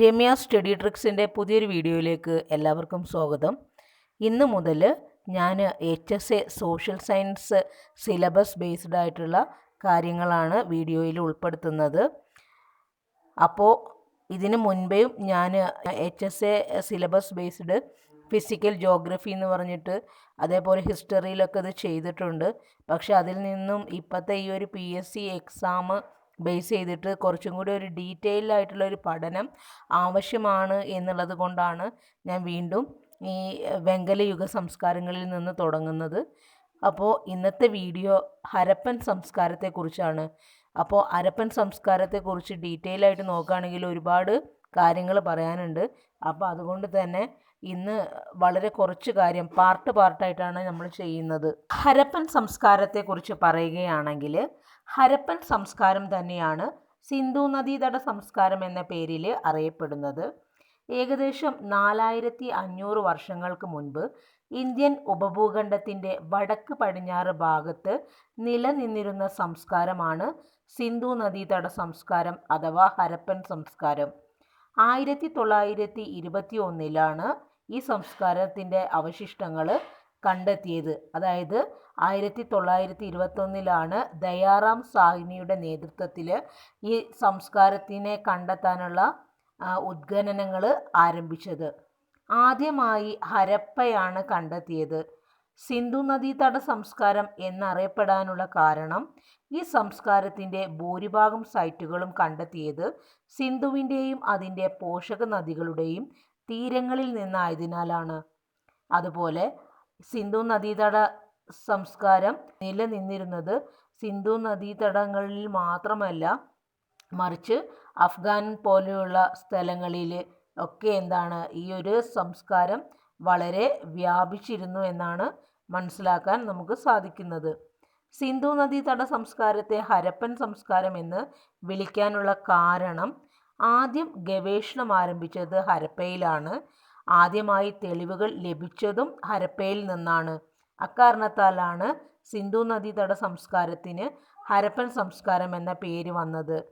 Ramya study ട്രിക്സിന്റെ പുതിയൊരു വീഡിയോയിലേക്ക് എല്ലാവർക്കും സ്വാഗതം. ഇന്ന് മുതൽ ഞാൻ H S A social science syllabus based ആയിട്ടുള്ള കാര്യങ്ങളാണ് വീഡിയോയിൽ ഉൾപ്പെടുത്തുന്നത്. അപ്പോൾ ഇതിന് മുൻപേയും ഞാൻ H S A syllabus based physical geography എന്ന് പറഞ്ഞിട്ട് അതേപോലെ ഹിസ്റ്ററിയിലൊക്കെ ഇത് ചെയ്തിട്ടുണ്ട്. പക്ഷേ അതിൽ നിന്നും ഇപ്പോഴത്തെ ഈ ഒരു P S C exam base ചെയ്തിട്ട് കുറച്ചും കൂടി ഒരു ഡീറ്റെയിൽ ആയിട്ടുള്ള ഒരു പഠനം ആവശ്യമാണ് എന്നുള്ളത് കൊണ്ടാണ് ഞാൻ വീണ്ടും ഈ വെങ്കല യുഗ സംസ്കാരങ്ങളിൽ നിന്ന് തുടങ്ങുന്നത്. അപ്പോൾ ഇന്നത്തെ വീഡിയോ ഹരപ്പൻ സംസ്കാരത്തെക്കുറിച്ചാണ്. അപ്പോൾ ഹരപ്പൻ സംസ്കാരത്തെക്കുറിച്ച് ഡീറ്റെയിൽ ആയിട്ട് നോക്കുകയാണെങ്കിൽ ഒരുപാട് കാര്യങ്ങൾ പറയാനുണ്ട്. അപ്പോൾ അതുകൊണ്ട് തന്നെ ഇന്ന് വളരെ കുറച്ച് കാര്യം പാർട്ട് പാർട്ടായിട്ടാണ് നമ്മൾ ചെയ്യുന്നത്. ഹരപ്പൻ സംസ്കാരത്തെക്കുറിച്ച് പറയുകയാണെങ്കിൽ ഹരപ്പൻ സംസ്കാരം തന്നെയാണ് സിന്ധു നദീതട സംസ്കാരം എന്ന പേരിൽ അറിയപ്പെടുന്നത്. ഏകദേശം നാലായിരത്തി അഞ്ഞൂറ് വർഷങ്ങൾക്ക് മുൻപ് ഇന്ത്യൻ ഉപഭൂഖണ്ഡത്തിന്റെ വടക്ക് പടിഞ്ഞാറ് ഭാഗത്ത് നിലനിന്നിരുന്ന സംസ്കാരമാണ് സിന്ധു നദീതട സംസ്കാരം അഥവാ ഹരപ്പൻ സംസ്കാരം. ആയിരത്തി തൊള്ളായിരത്തി ഇരുപത്തി ഒന്നിലാണ് ഈ സംസ്കാരത്തിന്റെ അവശിഷ്ടങ്ങൾ കണ്ടെത്തിയത്. അതായത് ആയിരത്തി തൊള്ളായിരത്തി ഇരുപത്തൊന്നിലാണ് ദയാറാം സാഹിനിയുടെ നേതൃത്വത്തിൽ ഈ സംസ്കാരത്തിനെ കണ്ടെത്താനുള്ള ഉദ്ഖനനങ്ങൾ ആരംഭിച്ചത്. ആദ്യമായി ഹരപ്പയാണ് കണ്ടെത്തിയത്. സിന്ധു നദീതട സംസ്കാരം എന്നറിയപ്പെടാനുള്ള കാരണം ഈ സംസ്കാരത്തിന്റെ ഭൂരിഭാഗം സൈറ്റുകളും കണ്ടെത്തിയത് സിന്ധുവിന്റെയും അതിന്റെ പോഷക നദികളുടെയും തീരങ്ങളിൽ നിന്നായതിനാലാണ്. അതുപോലെ സിന്ധു നദീതട സംസ്കാരം നിലനിന്നിരുന്നത് സിന്ധു നദീതടങ്ങളിൽ മാത്രമല്ല മറിച്ച് അഫ്ഗാൻ പോലെയുള്ള സ്ഥലങ്ങളിൽ ഒക്കെ എന്താണ് ഈ ഒരു സംസ്കാരം വളരെ വ്യാപിച്ചിരുന്നു എന്നാണ് മനസ്സിലാക്കാൻ നമുക്ക് സാധിക്കുന്നത്. സിന്ധു നദീതട സംസ്കാരത്തെ ഹരപ്പൻ സംസ്കാരം എന്ന് വിളിക്കാനുള്ള കാരണം ആദ്യം ഗവേഷണം ആരംഭിച്ചത് ഹരപ്പയിലാണ്. ആദ്യമായി തെളിവുകൾ ലഭിച്ചതും ഹരപ്പയിൽ നിന്നാണ്. അക്കാരണത്താലാണ് സിന്ധു നദീതട സംസ്കാരത്തിന് ഹരപ്പൻ സംസ്കാരം എന്ന പേര് വന്നത്.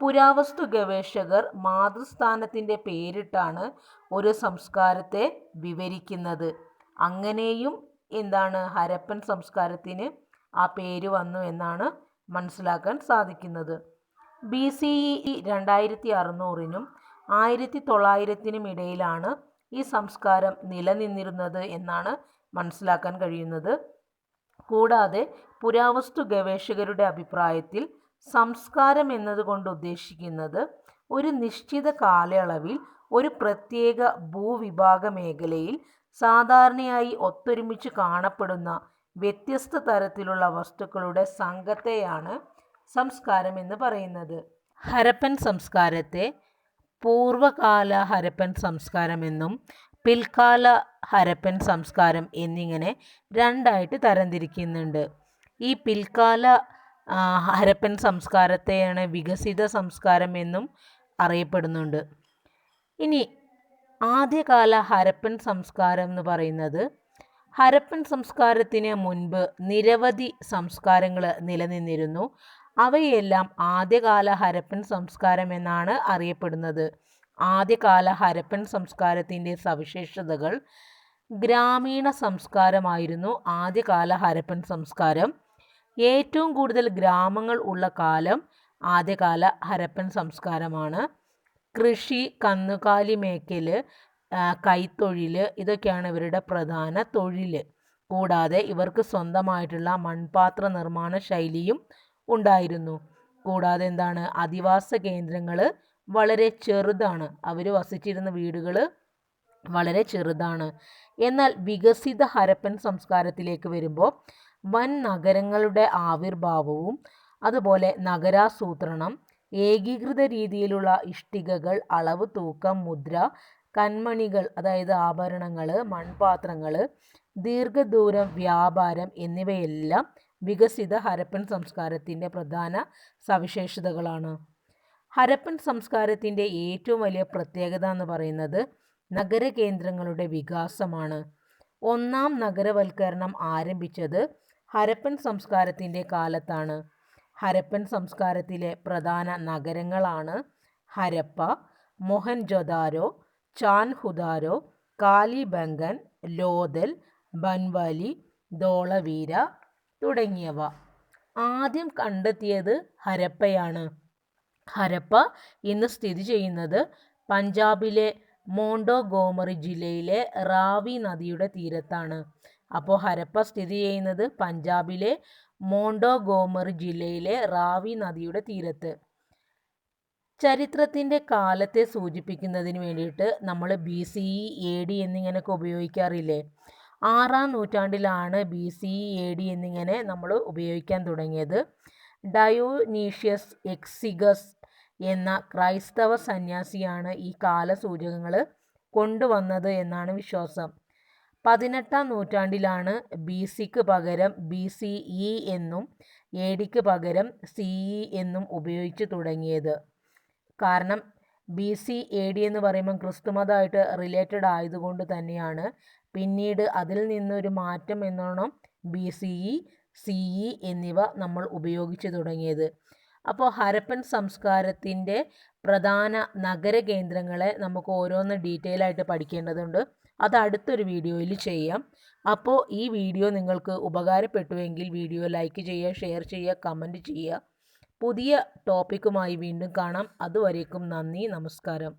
പുരാവസ്തു ഗവേഷകർ മാതൃസ്ഥാനത്തിന്റെ പേരിട്ടാണ് ഒരു സംസ്കാരത്തെ വിവരിക്കുന്നത്. അങ്ങനെയും എന്താണ് ഹരപ്പൻ സംസ്കാരത്തിന് ആ പേര് വന്നു എന്നാണ് മനസ്സിലാക്കാൻ സാധിക്കുന്നത്. ബി സി ഇ രണ്ടായിരത്തി അറുന്നൂറിനും ആയിരത്തി തൊള്ളായിരത്തിനും ഇടയിലാണ് ഈ സംസ്കാരം നിലനിന്നിരുന്നത് എന്നാണ് മനസ്സിലാക്കാൻ കഴിയുന്നത്. കൂടാതെ പുരാവസ്തു ഗവേഷകരുടെ അഭിപ്രായത്തിൽ സംസ്കാരം എന്നതുകൊണ്ട് ഉദ്ദേശിക്കുന്നത് ഒരു നിശ്ചിത കാലയളവിൽ ഒരു പ്രത്യേക ഭൂവിഭാഗ മേഖലയിൽ സാധാരണയായി ഒത്തൊരുമിച്ച് കാണപ്പെടുന്ന വ്യത്യസ്ത തരത്തിലുള്ള വസ്തുക്കളുടെ സംഘത്തെയാണ് സംസ്കാരം എന്ന് പറയുന്നത്. ഹരപ്പൻ സംസ്കാരത്തെ പൂർവകാല ഹരപ്പൻ സംസ്കാരം എന്നും പിൽക്കാല ഹരപ്പൻ സംസ്കാരം എന്നിങ്ങനെ രണ്ടായിട്ട് തരംതിരിക്കുന്നുണ്ട്. ഈ പിൽക്കാല ഹരപ്പൻ സംസ്കാരത്തെയാണ് വികസിത സംസ്കാരം എന്നും അറിയപ്പെടുന്നുണ്ട്. ഇനി ആദ്യകാല ഹരപ്പൻ സംസ്കാരം എന്ന് പറയുന്നത് ഹരപ്പൻ സംസ്കാരത്തിന് മുൻപ് നിരവധി സംസ്കാരങ്ങൾ നിലനിന്നിരുന്നു. അവയെല്ലാം ആദ്യകാല ഹരപ്പൻ സംസ്കാരം എന്നാണ് അറിയപ്പെടുന്നത്. ആദ്യകാല ഹരപ്പൻ സംസ്കാരത്തിന്റെ സവിശേഷതകൾ ഗ്രാമീണ സംസ്കാരമായിരുന്നു ആദ്യകാല ഹരപ്പൻ സംസ്കാരം. ഏറ്റവും കൂടുതൽ ഗ്രാമങ്ങൾ ഉള്ള കാലം ആദ്യകാല ഹരപ്പൻ സംസ്കാരമാണ്. കൃഷി കന്നുകാലി മേക്കൽ കൈത്തൊഴിൽ ഇതൊക്കെയാണ് ഇവരുടെ പ്രധാന തൊഴിൽ. കൂടാതെ ഇവർക്ക് സ്വന്തമായിട്ടുള്ള മൺപാത്ര നിർമ്മാണ ശൈലിയും ഉണ്ടായിരുന്നു. കൂടാതെ എന്താണ്? അധിവാസ കേന്ദ്രങ്ങൾ വളരെ ചെറുതാണ്. അവർ വസിച്ചിരുന്ന വീടുകൾ വളരെ ചെറുതാണ്. എന്നാൽ വികസിത ഹരപ്പൻ സംസ്കാരത്തിലേക്ക് വരുമ്പോൾ വൻ നഗരങ്ങളുടെ ആവിർഭാവവും അതുപോലെ നഗരാസൂത്രണം ഏകീകൃത രീതിയിലുള്ള ഇഷ്ടികകൾ അളവ് തൂക്കം മുദ്ര കന്മണികൾ അതായത് ആഭരണങ്ങൾ മൺപാത്രങ്ങൾ ദീർഘദൂരം വ്യാപാരം എന്നിവയെല്ലാം വികസിത ഹരപ്പൻ സംസ്കാരത്തിന്റെ പ്രധാന സവിശേഷതകളാണ്. ഹരപ്പൻ സംസ്കാരത്തിന്റെ ഏറ്റവും വലിയ പ്രത്യേകത എന്ന് പറയുന്നത് നഗര കേന്ദ്രങ്ങളുടെ വികാസമാണ്. ഒന്നാം നഗരവൽക്കരണം ആരംഭിച്ചത് ഹരപ്പൻ സംസ്കാരത്തിന്റെ കാലത്താണ്. ഹരപ്പൻ സംസ്കാരത്തിലെ പ്രധാന നഗരങ്ങളാണ് ഹരപ്പ മൊഹൻജൊദാരോ ചാൻഹുദാരോ കാലിബംഗൻ ലോതൽ ബൻവാലി ധോളവീര തുടങ്ങിയവ. ആദ്യം കണ്ടെത്തിയത് ഹരപ്പയാണ്. ഹരപ്പ ഇന്ന് സ്ഥിതി ചെയ്യുന്നത് പഞ്ചാബിലെ മോണ്ടോ ഗോമറി ജില്ലയിലെ റാവി നദിയുടെ തീരത്താണ്. അപ്പോൾ ഹരപ്പ സ്ഥിതി ചെയ്യുന്നത് പഞ്ചാബിലെ മോണ്ടോ ഗോമറി ജില്ലയിലെ റാവി നദിയുടെ തീരത്ത്. ചരിത്രത്തിന്റെ കാലത്തെ സൂചിപ്പിക്കുന്നതിന് വേണ്ടിയിട്ട് നമ്മൾ B C E A D എന്നിങ്ങനെയൊക്കെ ഉപയോഗിക്കാറില്ലേ? ആറാം നൂറ്റാണ്ടിലാണ് ബി സി എ ഡി എന്നിങ്ങനെ നമ്മൾ ഉപയോഗിക്കാൻ തുടങ്ങിയത്. ഡയോനീഷ്യസ് എക്സിഗസ് എന്ന ക്രൈസ്തവ സന്യാസിയാണ് ഈ കാലസൂചകങ്ങൾ കൊണ്ടുവന്നത് എന്നാണ് വിശ്വാസം. പതിനെട്ടാം നൂറ്റാണ്ടിലാണ് ബി സിക്ക് പകരം ബി സി ഇ എന്നും എ ഡിക്ക് പകരം സി ഇ എന്നും ഉപയോഗിച്ച് തുടങ്ങിയത്. കാരണം ബി സി എ ഡി എന്ന് പറയുമ്പം ക്രിസ്തുമതമായിട്ട് റിലേറ്റഡ് ആയതുകൊണ്ട് തന്നെയാണ് പിന്നീട് അതിൽ നിന്നൊരു മാറ്റം എന്നോണം B C E C E എന്നിവ നമ്മൾ ഉപയോഗിച്ചു തുടങ്ങിയത്. അപ്പോൾ ഹരപ്പൻ സംസ്കാരത്തിന്റെ പ്രധാന നഗര കേന്ദ്രങ്ങളെ നമുക്ക് ഓരോന്ന് ഡീറ്റെയിൽ ആയിട്ട് പഠിക്കേണ്ടതുണ്ട്. അത് അടുത്തൊരു വീഡിയോയിൽ ചെയ്യാം. അപ്പോൾ ഈ വീഡിയോ നിങ്ങൾക്ക് ഉപകാരപ്പെട്ടുവെങ്കിൽ വീഡിയോ ലൈക്ക് ചെയ്യുക ഷെയർ ചെയ്യുക കമന്റ് ചെയ്യുക. പുതിയ ടോപ്പിക്കുമായി വീണ്ടും കാണാം. അതുവരേക്കും നന്ദി നമസ്കാരം.